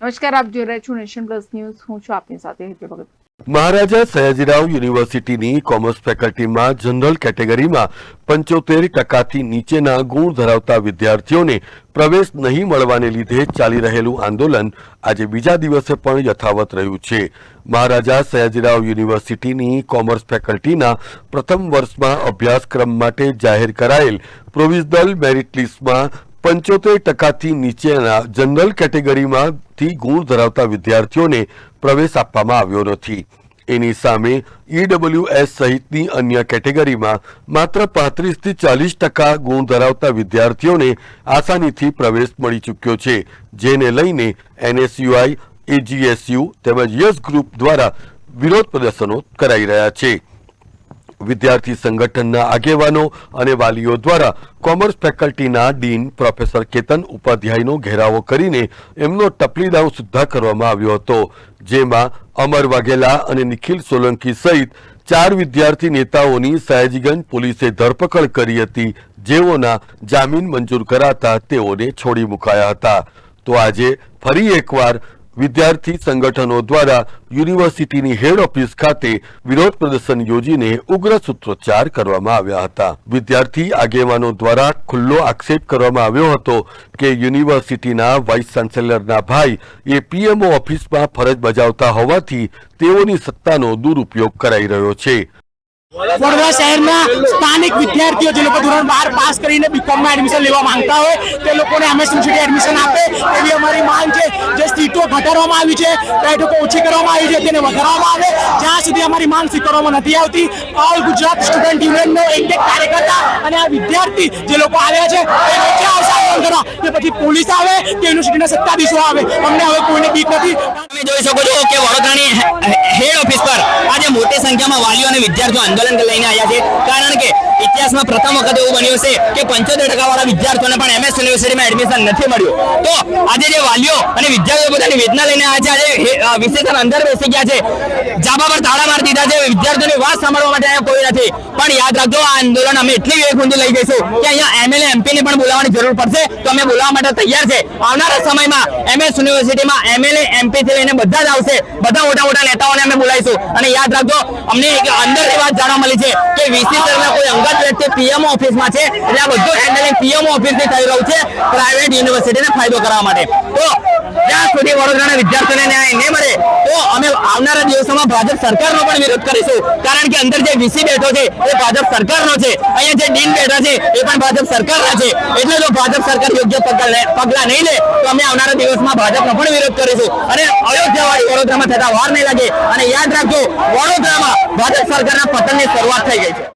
નમસ્કાર, આપ જોઈ રહ્યા છો નેશન પ્લસ ન્યૂઝ. હું છું આપની સાથે હેતલ ભગત. મહારાજા સયાજીરાવ યુનિવર્સિટીની કોમર્સ ફેકલ્ટીમાં જનરલ કેટેગરીમાં પંચોતેર ટકાથી નીચેના ગુણ ધરાવતા વિદ્યાર્થીઓને પ્રવેશ નહીં મળવાને લીધે ચાલી રહેલું આંદોલન આજે બીજા દિવસે પણ યથાવત રહ્યું છે. મહારાજા સયાજીરાવ યુનિવર્સિટીની કોમર્સ ફેકલ્ટીના પ્રથમ વર્ષમાં અભ્યાસક્રમ માટે જાહેર કરાયેલ પ્રોવિઝનલ મેરિટ લિસ્ટમાં પંચોતેર ટકાથી નીચેના જનરલ કેટેગરીમાંથી ગુણ ધરાવતા વિદ્યાર્થીઓને પ્રવેશ આપવામાં આવ્યો નથી. એની સામે ઈડબ્લ્યુએસ સહિતની અન્ય કેટેગરીમાં માત્ર પાંત્રીસથી ચાલીસ ટકા ગુણ ધરાવતા વિદ્યાર્થીઓને આસાનીથી પ્રવેશ મળી ચૂક્યો છે, જેને લઈને એનએસયુઆઈ, એજીએસયુ તેમજ યસ ગ્રુપ દ્વારા વિરોધ પ્રદર્શનો કરાઈ રહ્યા છે. વિદ્યાર્થી સંગઠનના આગેવાનો અને વાલીઓ દ્વારા કોમર્સ ફેકલ્ટીના ડીન પ્રોફેસર કેતન ઉપાધ્યાયનો ઘેરાવો કરીને એમનો ટપલીદાવ સુદ્ધા કરવામાં આવ્યો હતો, જેમાં અમર વાઘેલા અને નિખિલ સોલંકી સહિત ચાર વિદ્યાર્થી નેતાઓની સયાજીગંજ પોલીસે ધરપકડ કરી હતી, જેઓના જામીન મંજૂર કરાતા તેઓને છોડી મુકાયા હતા. તો આજે ફરી એકવાર વિદ્યાર્થી સંગઠનો દ્વારા યુનિવર્સિટીની હેડ ઓફિસ ખાતે વિરોધ પ્રદર્શન યોજીને ઉગ્ર સૂત્રોચ્ચાર કરવામાં આવ્યા હતા. વિદ્યાર્થી આગેવાનો દ્વારા ખુલ્લો આક્ષેપ કરવામાં આવ્યો હતો કે યુનિવર્સિટીના વાઇસ ચાન્સેલરના ભાઈ એ પીએમઓ ઓફિસમાં ફરજ બજાવતા હોવાથી તેઓની સત્તાનો દુરુપયોગ કરાઈ રહ્યો છે. વડોદરા શહેરના સ્થાનિક વિદ્યાર્થીઓ જે લોકો ધોરણ બાર પાસ કરીને બીકોમમાં એડમિશન લેવા માંગતા હોય, તે લોકોને અમે યુનિવર્સિટી એડમિશન આપે. એવી અમારી માંગ છે. જે સીટો ઘટાડવામાં આવી છે, બેઠકો ઓછી કરવામાં આવી છે, તેને વધારવામાં આવે. જ્યાં સુધી અમારી માંગ સ્વીકારવામાં નથી આવતી ઓલ ગુજરાત સ્ટુડન્ટ યુનિયનનો એક એક કાર્યકર્તા અને આ વિદ્યાર્થી જે લોકો આવ્યા છે આંદોલન પછી પોલીસ આવે કે યુનિવર્સિટીના સત્તાધીશો આવે? અમને હવે કોઈને બીક નથી. તમે જોઈ શકો છો કે વડોદરાની હેડ ઓફિસ પર આજે મોટી સંખ્યામાં વાલીઓ અને વિદ્યાર્થીઓ આંદોલન લઈને આવ્યા છે. કારણ કે ઇતિહાસમાં પ્રથમ વખત એવું બન્યું છે કે પંચોતેર ટકા વાળા વિદ્યાર્થીઓને પણ એમએસ યુનિવર્સિટીમાં એડમિશન નથી મળ્યું. તો આજે જે વાલીઓ અને વિદ્યાર્થીઓ પોતાની વેદના લઈને આજે આજે વિશેષણ અંદર બેસી ગયા છે. જાબા પર તાળા મારી દીધા છે વિદ્યાર્થીઓની વાત સાંભળવા માટે અહીંયા કોઈ નથી. પણ યાદ રાખજો, આ આંદોલન અમે એટલી વેગ ઊંધી લઈ જઈશું કે અહીંયા એમએલએ એમપી ને પણ બોલાવવાની જરૂર પડશે. તો અમે બોલાવવા માટે તૈયાર છે. આવનારા સમયમાં એમએસ યુનિવર્સિટીમાં એમએલએ એમપી થી લઈને બધા જ આવશે. બધા મોટા મોટા નેતાઓને અમે બોલાવીશું. અને યાદ રાખજો, અમને એક અંદરની વાત જાણવા મળી છે કે વીસી સરના કોઈ અંગત વ્યક્તિ પીએમઓ ઓફિસમાં છે. એટલે આ બધું હેન્ડલિંગ પીએમઓ ઓફિસથી થઈ રહ્યું છે પ્રાઇવેટ યુનિવર્સિટીને ફાયદો કરવા માટે. તો જ્યાં સુધી વડોદરાના વિદ્યાર્થીઓને ન્યાય નહીં મળે, તો અમે આવનારા દિવસોમાં ભાજપ સરકારનો પણ વિરોધ કરીશું. કારણ કે અંદર જે વીસી બેઠો છે, એ ભાજપ સરકારનો છે. અહીંયા જે ડીન બેઠા છે, એ પણ ભાજપ સરકારના છે. એટલે જો ભાજપ સરકાર યોગ્ય પગલાં પગલાં નહીં લે, તો અમે આવનારા દિવસમાં ભાજપનો પણ વિરોધ કરીશું. અને અયોધ્યાવાળી વડોદરામાં થતા વાર નહીં લાગે. અને યાદ રાખજો, વડોદરામાં ભાજપ સરકારના પતનની શરૂઆત થઈ ગઈ છે.